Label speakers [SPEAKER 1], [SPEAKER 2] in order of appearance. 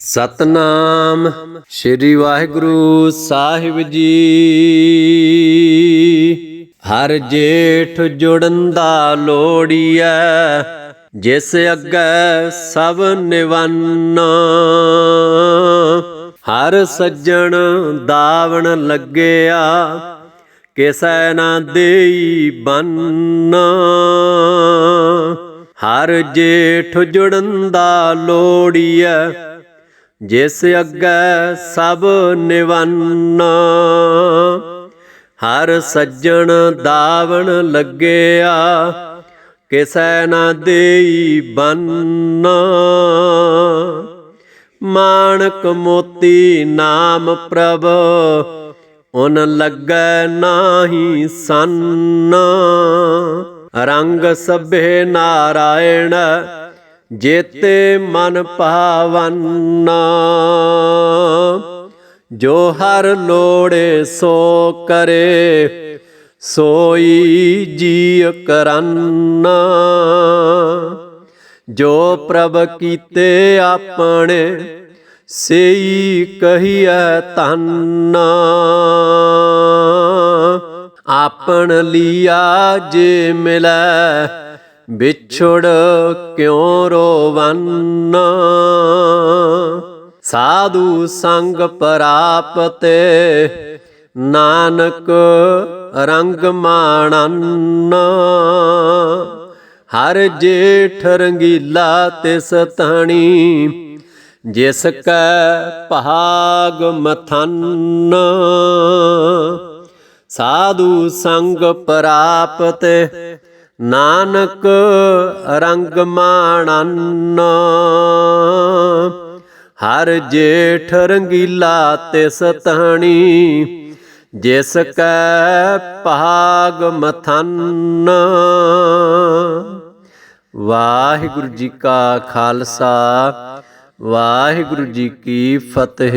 [SPEAKER 1] ਸਤਨਾਮ। ਸ੍ਰੀ ਵਾਹਿਗੁਰੂ ਸਾਹਿਬ ਜੀ। ਹਰ ਜੇਠ ਜੁੜਨ ਦਾ ਲੋੜੀਐ ਜਿਸ ਅੱਗੇ ਸਭ ਨਿਵੰਨ। ਹਰ ਸੱਜਣ ਦਾਵਣ ਲੱਗਿਆ, ਕਿਸੈ ਨਾ ਦੇਈ ਬੰਨ। ਹਰ ਜੇਠ ਜੁੜਨ ਦਾ ਲੋੜੀਐ ਜਿਸ ਅੱਗੇ ਸਭ ਨਿਵੰਨ, ਹਰ ਸੱਜਣ ਦਾਵਣ ਲੱਗਿਆ, ਕਿਸੈ ਨਾ ਦੇਈ ਬੰਨ। ਮਾਣਕ ਮੋਤੀ ਨਾਮ ਪ੍ਰਭ, ਉਨ ਲੱਗੈ ਨਾਹੀ ਸੰਨ। ਰੰਗ ਸਭੇ ਨਾਰਾਇਣ ਜੇਤੇ ਮਨ ਭਾਵਨ, ਜੋ ਹਰ ਲੋੜੇ ਸੋ ਕਰੇ, ਸੋਈ ਜੀ ਕਰੰਨਾ। ਜੋ ਪ੍ਰਭ ਕੀਤੇ ਆਪਣੇ, ਸੇਈ ਕਹੀਐ ਧੰਨ। ਆਪਣ ਲੀਆ ਜੇ ਮਿਲੈ ਵਿਛੜ ਕਿਉ ਰੋਵਨ? ਸਾਧੂ ਸੰਗ ਪ੍ਰਾਪਤੇ ਨਾਨਕ ਰੰਗ ਮਾਣਨ। ਹਰ ਜੇਠ ਰੰਗੀਲਾ ਤਿਸ ਤਣੀ ਜਿਸ ਕੈ ਭਾਗ ਮਥਨ। ਸਾਧੂ ਸੰਗ ਪ੍ਰਾਪਤ ਨਾਨਕ ਰੰਗ ਮਾਣਨ, ਹਰ ਜੇਠ ਰੰਗੀਲਾ ਤਿਸ ਤਣੀ ਜਿਸ ਕੈ ਭਾਗ ਮਥਨ। ਵਾਹਿਗੁਰੂ ਜੀ ਕਾ ਖਾਲਸਾ, ਵਾਹਿਗੁਰੂ ਜੀ ਕੀ ਫਤਿਹ।